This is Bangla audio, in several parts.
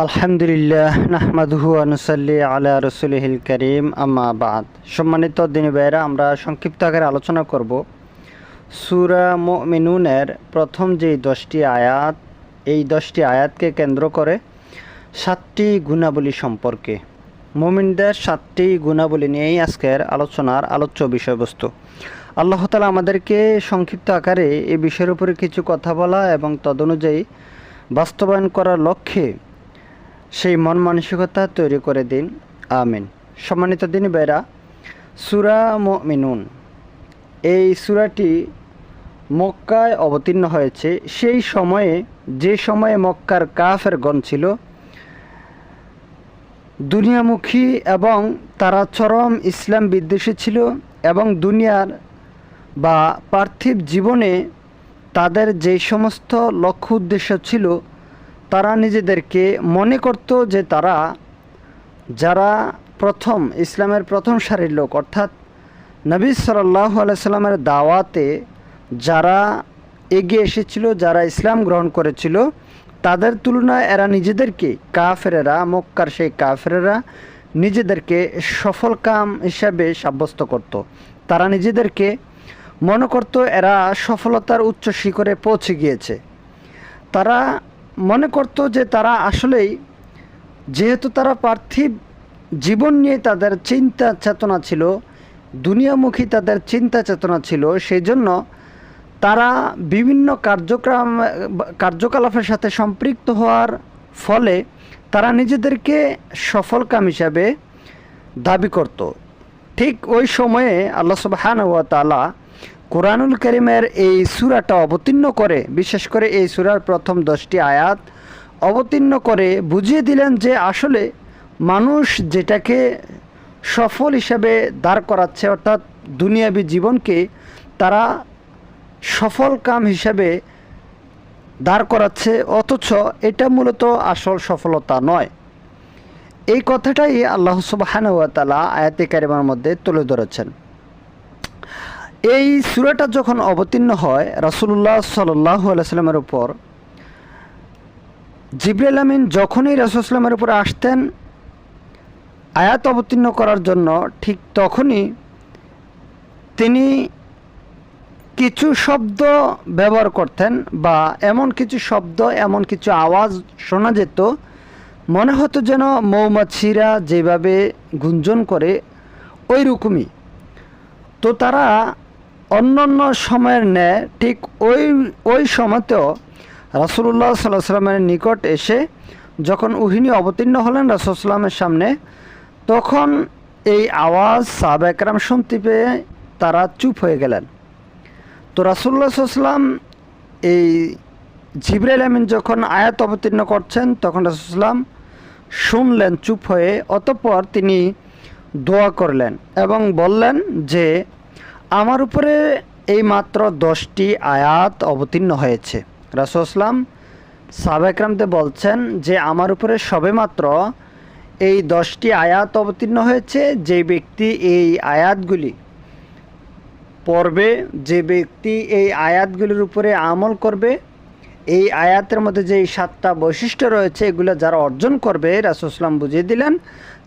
আলহামদুলিল্লাহ, নাহমাদুহু আনুসাল্লি আলা রসুলহিল করিম, আম্মা বাদ। সম্মানিত দিনী ভাইয়েরা, আমরা সংক্ষিপ্ত আকারে আলোচনা করব। সুরা মিনুনের প্রথম যেই দশটি আয়াত, এই দশটি আয়াতকে কেন্দ্র করে সাতটি গুণাবলী সম্পর্কে। মোমিনদের সাতটি গুণাবলী নিয়েই আজকের আলোচনার আলোচ্য বিষয়বস্তু। আল্লাহ তালা আমাদেরকে সংক্ষিপ্ত আকারে এই বিষয়ের উপরে কিছু কথা বলা এবং তদনুযায়ী বাস্তবায়ন করার লক্ষ্যে সেই মন মানসিকতা তৈরি করে দিন। আমিন। সম্মানিত দিন বেরা সুরা মিনুন এই সুরাটি মক্কায় অবতীর্ণ হয়েছে। সেই সময়ে, যে সময়ে মক্কার কাফের গণ ছিল, দুনিয়ামুখী এবং তারা চরম ইসলাম বিদ্বেষী ছিল এবং দুনিয়ার বা পার্থিব জীবনে তাদের যে সমস্ত লক্ষ্য উদ্দেশ্য ছিল তারা নিজেদেরকে মনে করত যে তারা, যারা প্রথম, ইসলামের প্রথম সারির লোক, অর্থাৎ নবী সাল্লাহ আলাইসাল্লামের দাওয়াতে যারা এগিয়ে এসেছিল, যারা ইসলাম গ্রহণ করেছিল, তাদের তুলনায় এরা নিজেদেরকে, কাফেরেরা, মক্কার সেই কাফেরেরা নিজেদেরকে সফল কাম হিসাবে সাব্যস্ত করত। তারা নিজেদেরকে মনে করত এরা সফলতার উচ্চ শিখরে পৌঁছে গিয়েছে তারা মনে করত যে তারা আসলেই, যেহেতু তারা পার্থিব জীবন নিয়ে তাদের চিন্তা চেতনা ছিল, দুনিয়ামুখী তাদের চিন্তা চেতনা ছিল সেই জন্য তারা বিভিন্ন কার্যক্রম, কার্যকলাপের সাথে সম্পৃক্ত হওয়ার ফলে তারা নিজেদেরকে সফলকাম হিসাবে দাবি করত। ঠিক ওই সময়ে আল্লাহ সুবাহান ওয়া তালা কোরআনুল করিমের এই সুরাটা অবতীর্ণ করে, বিশেষ করে এই সুরার প্রথম দশটি আয়াত অবতীর্ণ করে বুঝিয়ে দিলেন যে আসলে মানুষ যেটাকে সফল হিসাবে দাঁড় করাচ্ছে, অর্থাৎ দুনিয়াবী জীবনকে তারা সফল কাম হিসাবে দাঁড় করাচ্ছে, অথচ এটা মূলত আসল সফলতা নয়। এই কথাটাই আল্লাহ সুবাহানুয়াতালা আয়াতে কারিমার মধ্যে তুলে ধরেছেন। এই সুরাটা যখন অবতীর্ণ হয় রাসুল্লাহ সাল্লাহ উপর জিবরুল আমিন যখনই রাসুলামের উপর আসতেন, আয়াত অবতীর্ণ করার জন্য ঠিক তখনই তিনি কিছু শব্দ ব্যবহার করতেন বা এমন কিছু শব্দ, এমন কিছু আওয়াজ শোনা যেত, মনে হতো যেন মৌমাছিরা যেভাবে গুঞ্জন করে ওই রকমই তো তারা অন্য অন্য সময়ের ন্যায় ঠিক ওই ওই সময়তেও রাসুল্লাহ সাল্লাহ সাল্লামের নিকট এসে যখন উহিনী অবতীর্ণ হলেন রাসুলসাল্লামের সামনে, তখন এই আওয়াজ সাহাব একরাম শুনতে পেয়ে তারা চুপ হয়ে গেলেন। তো রাসুল্লাহ সাল্লাম এই জিবরাইল আমিন যখন আয়াত অবতীর্ণ করছেন, তখন রাসুলাম শুনলেন, চুপ হয়ে, অতঃপর তিনি দোয়া করলেন এবং বললেন যে আমার উপরে এই মাত্র দশটি আয়াত অবতীর্ণ হয়েছে। রাসুসলাম সাবেকরামতে বলছেন যে, আমার উপরে সবেমাত্র এই দশটি আয়াত অবতীর্ণ হয়েছে, যে ব্যক্তি এই আয়াতগুলি পড়বে, যে ব্যক্তি এই আয়াতগুলির উপরে আমল করবে, এই আয়াতের মধ্যে যে সাতটা বৈশিষ্ট্য রয়েছে, এগুলো যারা অর্জন করবে রাসুসলাম বুঝিয়ে দিলেন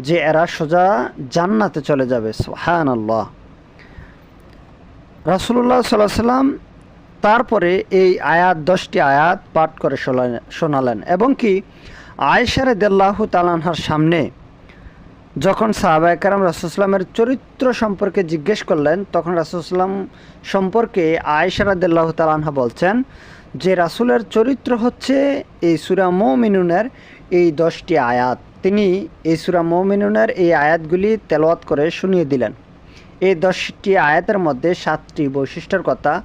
যে, এরা সোজা জান্নাতে চলে যাবে। হান আল্লাহ রাসুল্লাহ সাল্লাহ সাল্লাম তারপরে এই আয়াত, দশটি আয়াত পাঠ করে শোনালেন। এবং কি আয়েশারে দেল্লাহ তালানহার সামনে যখন সাহাবায়কারাম রাসুসলামের চরিত্র সম্পর্কে জিজ্ঞেস করলেন, তখন রাসুসলাম সম্পর্কে আয়েশারা দেল্লাহ তালানহা বলছেন যে, রাসুলের চরিত্র হচ্ছে এই সুরা মিনুনের এই দশটি আয়াত। তিনি এই সুরা মিনুনের এই আয়াতগুলি তেলোয়াত করে শুনিয়ে দিলেন। এই দশটি আয়াতের মধ্যে সাতটি বৈশিষ্ট্যের কথা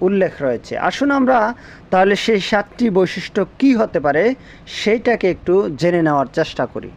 উল্লেখ রয়েছে। আসুন আমরা তাহলে সেই সাতটি বৈশিষ্ট্য কি হতে পারে, সেইটাকে একটু জেনে নেওয়ার চেষ্টা করি।